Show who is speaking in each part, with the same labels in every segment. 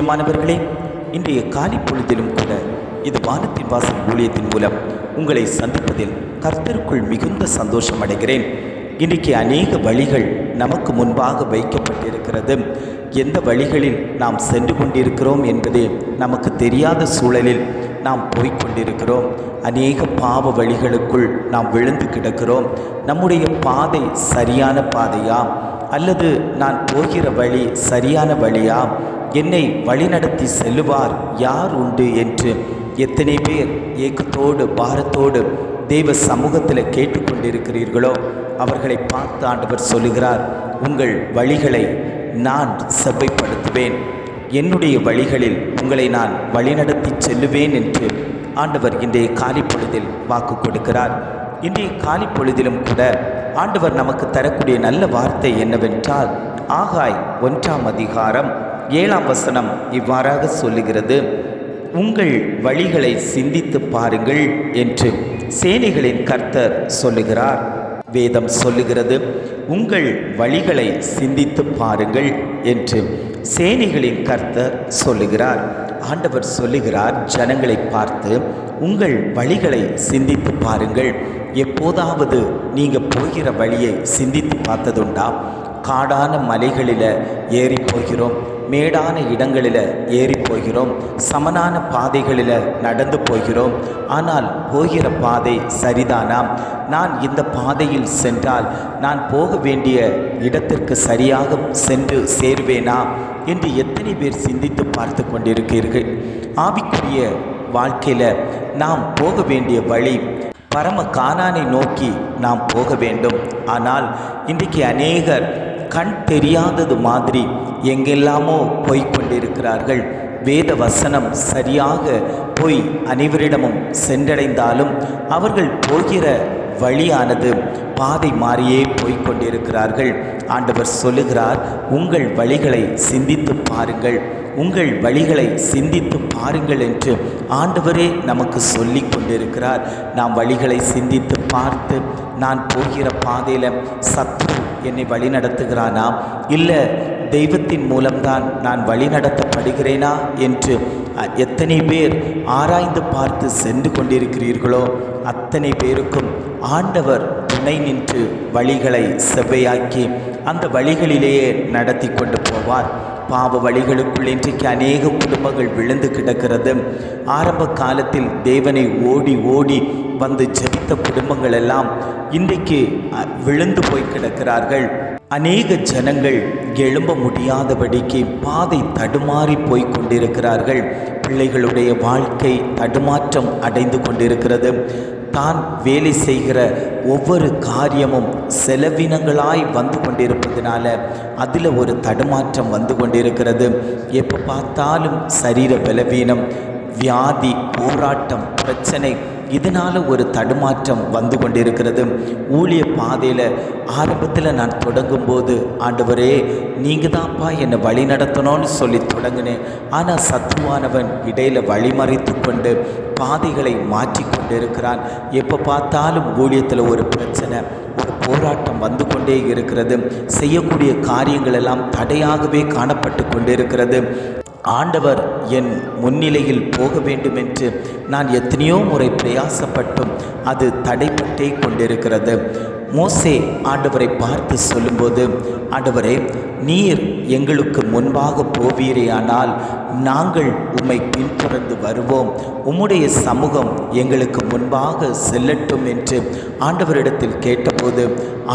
Speaker 1: பிரியமானவர்களே இன்றைய காலை பொழுதிலும் கூட இது வானத்தின் வாசல் ஊழியத்தின் மூலம் உங்களை சந்திப்பதில் கர்த்தருக்குள் மிகுந்த சந்தோஷம் அடைகிறேன். இன்றைக்கு அநேக வழிகள் நமக்கு முன்பாக வைக்கப்பட்டிருக்கிறது. எந்த வழிகளில் நாம் சென்று கொண்டிருக்கிறோம் என்பதே நமக்கு தெரியாத சூழலில் நாம் போய்க்கொண்டிருக்கிறோம் அநேக பாவ வழிகளுக்குள் நாம் விழுந்து கிடக்கிறோம். நம்முடைய பாதை சரியான பாதையா? அல்லது நான் போகிற வழி சரியான வழியா? என்னை வழிநடத்தி செல்லுவார் யார் உண்டு என்று எத்தனை பேர் ஏக்கத்தோடு பாரத்தோடு தெய்வ சமூகத்தில் கேட்டுக்கொண்டிருக்கிறீர்களோ அவர்களை பார்த்து ஆண்டவர் சொல்லுகிறார் உங்கள் வழிகளை நான் செவ்வைப்படுத்துவேன். என்னுடைய வழிகளில் உங்களை நான் வழிநடத்தி செல்லுவேன் என்று ஆண்டவர் இன்றைய காலை பொழுதில் வாக்கு கொடுக்கிறார். இன்றைய காலை பொழுதிலும் கூட ஆண்டவர் நமக்கு தரக்கூடிய நல்ல வார்த்தை என்னவென்றால் ஆகாய் ஒன்றாம் அதிகாரம் ஏழாம் வசனம் இவ்வாறாக சொல்லுகிறது. உங்கள் வழிகளை சிந்தித்து பாருங்கள் என்று சேனைகளின் கர்த்தர் சொல்லுகிறார். வேதம் சொல்லுகிறது உங்கள் வழிகளை சிந்தித்து பாருங்கள் என்று சேனைகளின் கர்த்தர் சொல்லுகிறார். ஆண்டவர் சொல்லுகிறார் ஜனங்களை பார்த்து உங்கள் வழிகளை சிந்தித்து பாருங்கள். எப்போதாவது நீங்கள் போகிற வழியை சிந்தித்து பார்த்ததுண்டா? காடான மலைகளில் ஏறி போகிறோம். மேடான இடங்களில் ஏறி போகிறோம் சமனான பாதைகளில் நடந்து போகிறோம். ஆனால் போகிற பாதை சரிதானா? நான் இந்த பாதையில் சென்றால் நான் போக வேண்டிய இடத்திற்கு சரியாக சென்று சேர்வேனா? என்று எத்தனை பேர் சிந்தித்து பார்த்து கொண்டிருக்கிறீர்கள். ஆவிக்குரிய வாழ்க்கையில் நாம் போக வேண்டிய வழி பரம காணானை நோக்கி நாம் போக வேண்டும். ஆனால் இன்றைக்கு அநேகர் கண் தெரியாதது மாதிரி எங்கெல்லாமோ போய்க் கொண்டிருக்கிறார்கள் வேத வசனம் சரியாக போய் அனைவரிடமும் சென்றடைந்தாலும் அவர்கள் போகிற வழியானது பாதை மாறியே போய்க் கொண்டிருக்கிறார்கள் ஆண்டவர் சொல்லுகிறார் உங்கள் வழிகளை சிந்தித்து பாருங்கள். உங்கள் வழிகளை சிந்தித்து பாருங்கள் என்று ஆண்டவரே நமக்கு சொல்லி கொண்டிருக்கிறார். நாம் வழிகளை சிந்தித்து பார்த்து நான் போகிற பாதையில் சத்ரு என்னை வழி நடத்துகிறானா இல்லை தெய்வத்தின் மூலம்தான் நான் வழி நடத்தப்படுகிறேனா என்று எத்தனை பேர் ஆராய்ந்து பார்த்து சென்று கொண்டிருக்கிறீர்களோ அத்தனை பேருக்கும் ஆண்டவர் துணை நின்று வழிகளை செவ்வையாக்கி அந்த வழிகளிலேயே நடத்தி கொண்டு போவார். பாவ வழிகளுக்குள் இன்றைக்கு அநேக குடும்பங்கள் விழுந்து கிடக்கிறது. ஆரம்ப காலத்தில் தேவனை ஓடி ஓடி வந்து ஜபித்த குடும்பங்கள் எல்லாம் இன்றைக்கு விழுந்து போய் கிடக்கிறார்கள். அநேக ஜனங்கள் எழும்ப முடியாதபடிக்கு பாதை தடுமாறி போய் கொண்டிருக்கிறார்கள். பிள்ளைகளுடைய வாழ்க்கை தடுமாற்றம் அடைந்து கொண்டிருக்கிறது. தான் வேலை செய்கிற ஒவ்வொரு காரியமும் செலவினங்களாய் வந்து கொண்டிருப்பதனால அதில் ஒரு தடுமாற்றம் வந்து கொண்டிருக்கிறது. எப்போ பார்த்தாலும் சரீர பலவீனம் வியாதி போராட்டம் பிரச்சனை இதனால் ஒரு தடுமாற்றம் வந்து கொண்டிருக்கிறது. ஊழிய பாதையில் ஆரம்பத்தில் நான் தொடங்கும்போது ஆண்டவரே நீங்கள் தான்ப்பா என்னை வழி நடத்தணும்னு சொல்லி தொடங்கினேன். ஆனால் சத்துவானவன் இடையில் வழிமறைத்து கொண்டு பாதைகளை மாற்றி கொண்டு இருக்கிறான் எப்போ பார்த்தாலும் ஊழியத்தில் ஒரு பிரச்சனை ஒரு போராட்டம் வந்து கொண்டே இருக்கிறது. செய்யக்கூடிய காரியங்கள் எல்லாம் தடையாகவே காணப்பட்டு கொண்டிருக்கிறது. ஆண்டவர் என் முன்னிலையில் போக வேண்டும் என்று நான் எத்தனையோ முறை பிரயாசப்பட்டும் அது தடைப்பட்டே கொண்டிருக்கிறது. மோசே ஆண்டவரை பார்த்து சொல்லும்போது ஆண்டவரே நீர் எங்களுக்கு முன்பாக போவீரேயானால் நாங்கள் உம்மை பின்தொடர்ந்து வருவோம். உம்முடைய சமூகம் எங்களுக்கு முன்பாக செல்லட்டும் என்று ஆண்டவரிடத்தில் கேட்டபோது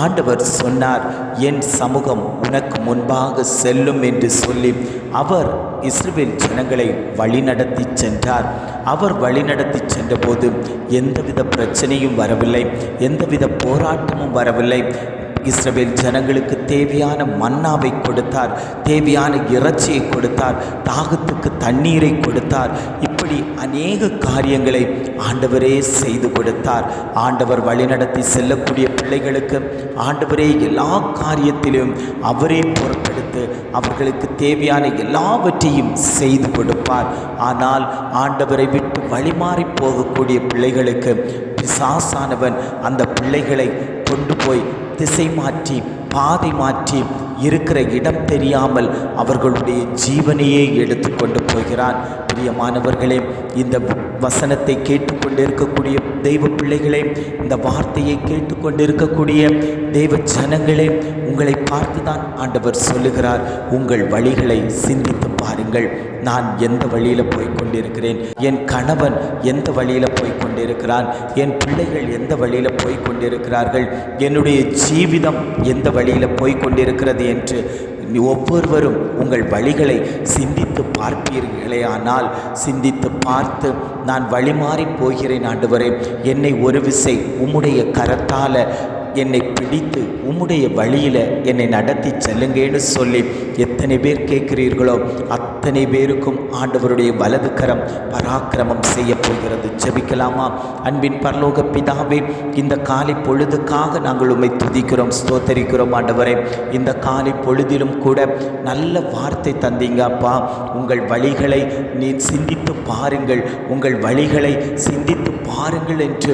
Speaker 1: ஆண்டவர் சொன்னார் என் சமூகம் உனக்கு முன்பாக செல்லும் என்று சொல்லி அவர் இஸ்ரேல் ஜனங்களை வழிநடத்தி சென்றார். அவர் வழிநடத்தி சென்றபோது எந்தவித பிரச்சனையும் வரவில்லை எந்தவித போராட்டமும் வரவில்லை. இஸ்ரவேல் ஜனங்களுக்கு தேவையான மன்னாவை கொடுத்தார் தேவையான இறைச்சியை கொடுத்தார் தாகத்துக்கு தண்ணீரை கொடுத்தார். இப்படி அநேக காரியங்களை ஆண்டவரே செய்து கொடுத்தார். ஆண்டவர் வழிநடத்தி செல்லக்கூடிய பிள்ளைகளுக்கு ஆண்டவரே எல்லா காரியத்திலும் அவரே பொறுப்பெடுத்து அவர்களுக்கு தேவையான எல்லாவற்றையும் செய்து கொடுப்பார். ஆனால் ஆண்டவரை விட்டு வழிமாறி போகக்கூடிய பிள்ளைகளுக்கு பிசாசானவன் அந்த பிள்ளைகளை கொண்டு போய் திசை மாற்றி பாதை மாற்றி இருக்கிற இடம் தெரியாமல் அவர்களுடைய ஜீவனையே எடுத்துக்கொண்டு போகிறான். பிரியமானவர்களே இந்த வசனத்தை கேட்டுக்கொண்டு இருக்கக்கூடிய தெய்வ பிள்ளைகளே இந்த வார்த்தையை கேட்டுக்கொண்டு இருக்கக்கூடிய தெய்வ ஜனங்களே உங்களை பார்த்துதான் ஆண்டவர் சொல்லுகிறார். உங்கள் வழிகளை சிந்தித்து பாருங்கள். நான் எந்த வழியில் போய்க்கொண்டிருக்கிறேன் என் கணவன் எந்த வழியில் கொண்டிருக்கிறான். என் பிள்ளைகள் எந்த வழியில் போய் கொண்டிருக்கிறார்கள்? என்னுடைய ஜீவிதம் எந்த வழியில் போய் கொண்டிருக்கிறது என்று ஒவ்வொருவரும் உங்கள் வழிகளை சிந்தித்து பார்ப்பீர்களே. ஆனால் சிந்தித்து பார்த்து நான் வழிமாறி போகிறேன் ஆண்டவரே. என்னை ஒரு விசை உம்முடைய கரத்தால் என்னை பிடித்து உம்முடைய வழியில் என்னை நடத்தி செல்லுங்கன்னு சொல்லி எத்தனை பேர் கேட்கிறீர்களோ அத்தனை பேருக்கும் ஆண்டவருடைய வலது கரம் பராக்கிரமம் செய்ய போகிறது. ஜெபிக்கலாமா? அன்பின் பரலோக பிதாவே இந்த காலை பொழுதுக்காக நாங்கள் உம்மை துதிக்கிறோம் ஸ்தோத்தரிக்கிறோம் ஆண்டவரே. இந்த காலை பொழுதிலும் கூட நல்ல வார்த்தை தந்தீங்க அப்பா. உங்கள் வழிகளை நீ சிந்தித்து பாருங்கள். உங்கள் வழிகளை சிந்தித்து பாருங்கள் என்று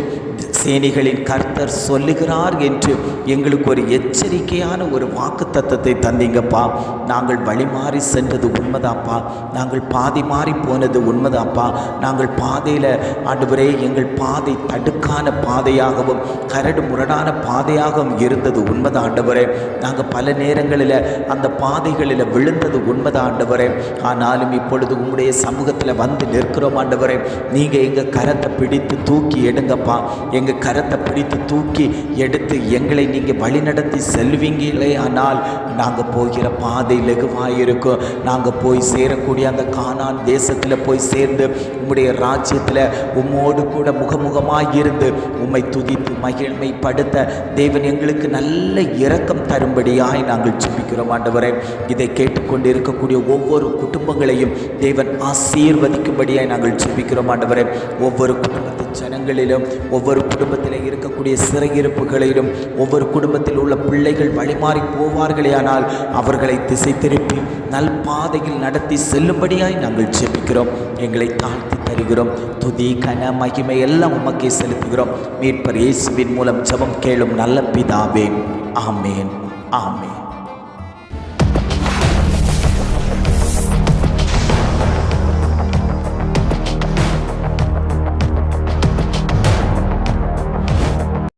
Speaker 1: சேனைகளின் கர்த்தர் சொல்லுகிறார் என்று என்று எங்களுக்கு ஒரு எச்சரிக்கையான ஒரு வாக்கு தத்தத்தை தந்தீங்கப்பா. நாங்கள் வழி மாறி சென்றது உண்மைதாப்பா. நாங்கள் பாதி மாறி போனது உண்மைதாப்பா. நாங்கள் பாதையில் ஆண்டவரே எங்கள் பாதை தடுக்கான பாதையாகவும் கரடு முரடான பாதையாகவும் இருந்தது உண்மைதான் ஆண்டவரே. நாங்கள் பல நேரங்களில் அந்த பாதைகளில் விழுந்தது உண்மைதான் ஆண்டவரே. ஆனாலும் இப்பொழுது உங்களுடைய சமூகத்தில் வந்து நிற்கிறோம் ஆண்டவரே. நீங்கள் எங்கள் கரத்தை பிடித்து தூக்கி எடுங்கப்பா. எங்கள் கரத்தை பிடித்து தூக்கி எடுத்து எங்களை நீங்கள் வழிநடத்தி செல்வீங்களே ஆனால் நாங்கள் போகிற பாதை லெகுவாக இருக்கும் நாங்கள் போய் சேரக்கூடிய அந்த கானான் தேசத்தில் போய் சேர்ந்து உம்முடைய ராஜ்யத்தில் உம்மோடு கூட முகமுகமாக இருந்து உம்மை துதித்து மகிழ்மைப்படுத்த தேவன் எங்களுக்கு நல்ல இரக்கம் தரும்படியாய் நாங்கள் ஜெபிக்கிறோம் ஆண்டவரே. இதை கேட்டுக்கொண்டு இருக்கக்கூடிய ஒவ்வொரு குடும்பங்களையும் தேவன் ஆசீர்வதிக்கும்படியாய் நாங்கள் ஜெபிக்கிறோம் ஆண்டவரே. ஒவ்வொரு குடும்பத்து ஜனங்களிலும் ஒவ்வொரு குடும்பத்தில் இருக்கக்கூடிய சிறையிருப்புகளிலும் ஒவ்வொரு குடும்பத்தில் உள்ள பிள்ளைகள் வழிமாறி போவார்களே ஆனால் அவர்களை திசை திருப்பி நல் பாதையில் நடத்தி செல்லும்படியாய் நாங்கள் ஜெபிக்கிறோம். எங்களை தாழ்த்தி தருகிறோம். துதி கன மகிமை எல்லாம் உமக்கே செலுத்துகிறோம். மீட்பர் இயேசுவின் மூலம் ஜபம் கேளும் நல்ல பிதாவே. ஆமேன். ஆமேன்.